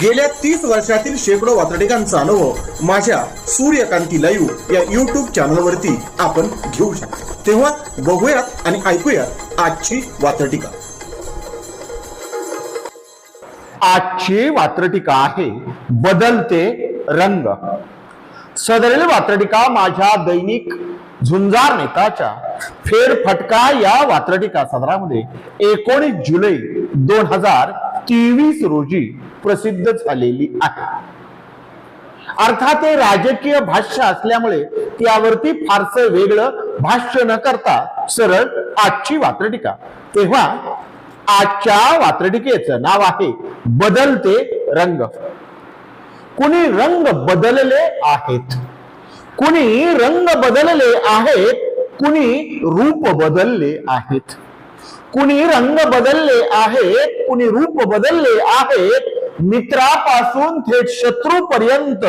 गेल्या तीस वर्षातील शेकडो वातडिकांचा अनुभव माझ्या सूर्यकांती लाईव्ह या युट्यूब चॅनलवरती आपण घेऊ शकतो. तेव्हा बघूयात आणि ऐकूयात आजची वातडिका आजची वात्रटिका आहे बदलते रंग. सदरील वात्रटिका माझ्या दैनिक झुंजार नेताच्या फेरफटका या वात्रटिका सदरामध्ये एकोणीस जुलै दोन हजार तेवीस रोजी प्रसिद्ध झालेली आहे. अर्थात हे राजकीय भाष्य असल्यामुळे त्यावरती फारसं वेगळं भाष्य न करता सरळ आजची वात्रटिका. तेव्हा आजच्या वात्रटिकेचं नाव आहे बदलते रंग. कुणी रंग बदलले आहेत? कुणी रंग बदलले आहेत? कुणी रूप बदलले आहेत? कुणी रंग बदलले आहेत कुणी रूप बदलले आहेत मित्रापासून थेट शत्रूपर्यंत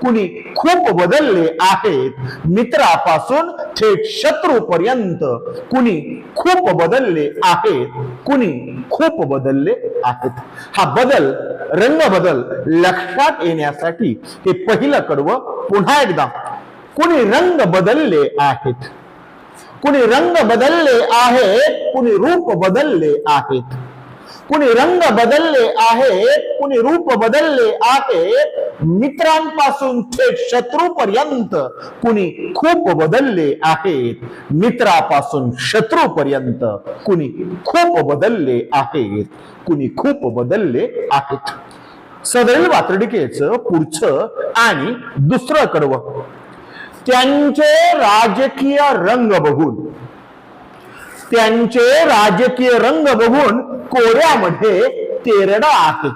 कुणी खूप बदलले आहेत मित्रापासून थेट शत्रूपर्यंत कुणी खूप बदलले आहेत कुणी खूप बदलले आहेत. हा बदल रंग बदल लक्षात येण्यासाठी हे पहिलं कडवं पुन्हा एकदा कुणी रंग बदलले आहेत. कुणी रंग बदलले आहेत कुणी रूप बदलले आहेत कुणी रंग बदलले आहेत कुणी रूप बदलले आहेत मित्रांपासून थेट शत्रूपर्यंत कुणी खूप बदलले आहेत मित्रापासून शत्रूपर्यंत कुणी खूप बदलले आहेत कुणी खूप बदलले आहेत. सदैव वातडिकेचं पुढचं आणि दुसरं कडवं. त्यांचे राजकीय रंग बघून त्यांचे राजकीय रंग बघून कोऱ्यामध्ये तेरडा आहे.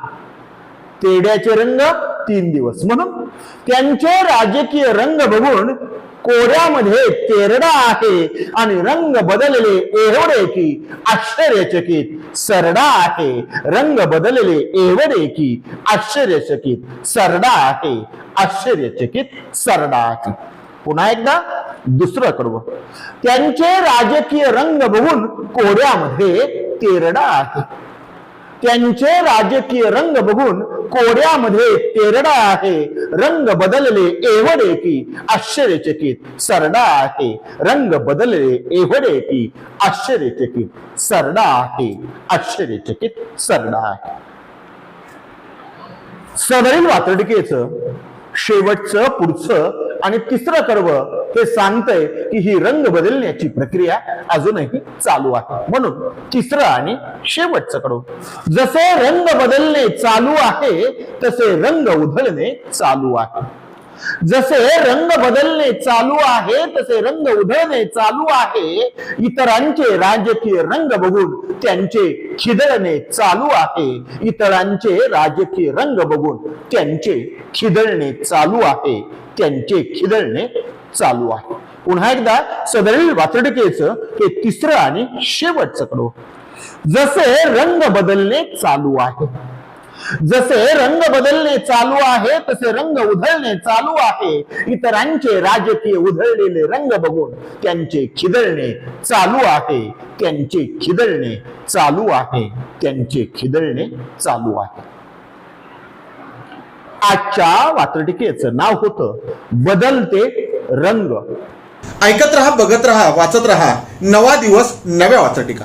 तेड्याचे रंग तीन दिवस. म्हणून त्यांचे राजकीय रंग बघून कोऱ्यामध्ये तेरडा आहे आणि रंग बदलले एवढे की आश्चर्यचकित. सरडा आहे रंग बदलले एवढे की आश्चर्यचकित. सरडा आहे आश्चर्यचकित सरडा आहे. पुन्हा एकदा दुसरं कडवं त्यांचे राजकीय रंग बघून कोऱ्यामध्ये तेरडा आहे. त्यांचे राजकीय रंग बघून कोड्यामध्ये तेरडा आहे. रंग बदलले एवढे की आश्चर्यचकित सरडा आहे. रंग बदलले एवढे की आश्चर्यचकित सरडा आहे. आश्चर्यचकित सरडा आहे. सदरील वातडिकेचं शेवटचं पुढचं आणि तिसरं कर्व हे सांगतंय की ही रंग बदलण्याची प्रक्रिया अजूनही चालू आहे. म्हणून तिसरं आणि शेवटचं कडव जसे रंग बदलणे चालू आहे तसे रंग उधळणे चालू आहे. जसे रंग बदलणे चालू आहे तसे रंग उधळणे चालू आहे. इतरांचे राजकीय रंग बघून त्यांचे खिदळणे चालू आहे. इतरांचे राजकीय रंग बघून त्यांचे खिदळणे चालू आहे. त्यांचे खिदळणे चालू आहे. पुन्हा एकदा सदरील वातडिकेचं हे तिसरं आणि शेवटचं कडव जसे रंग बदलणे चालू आहे जसे रंग बदलणे चालू आहे तसे रंग उधळणे चालू आहे. इतरांचे राजकीय उधळलेले रंग बघून त्यांचे खिदळणे चालू आहे. त्यांचे खिदळणे चालू आहे. त्यांचे खिदळणे चालू आहे. आजच्या वात्रटिकेचं नाव होतं बदलते रंग. ऐकत रहा बघत रहा वाचत रहा. नवा दिवस नव्या वाचटिका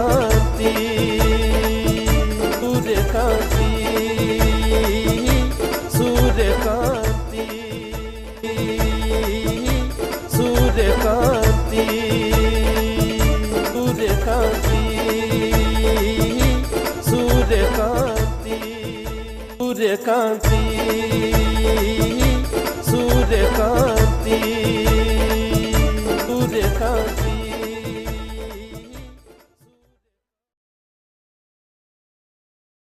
dance.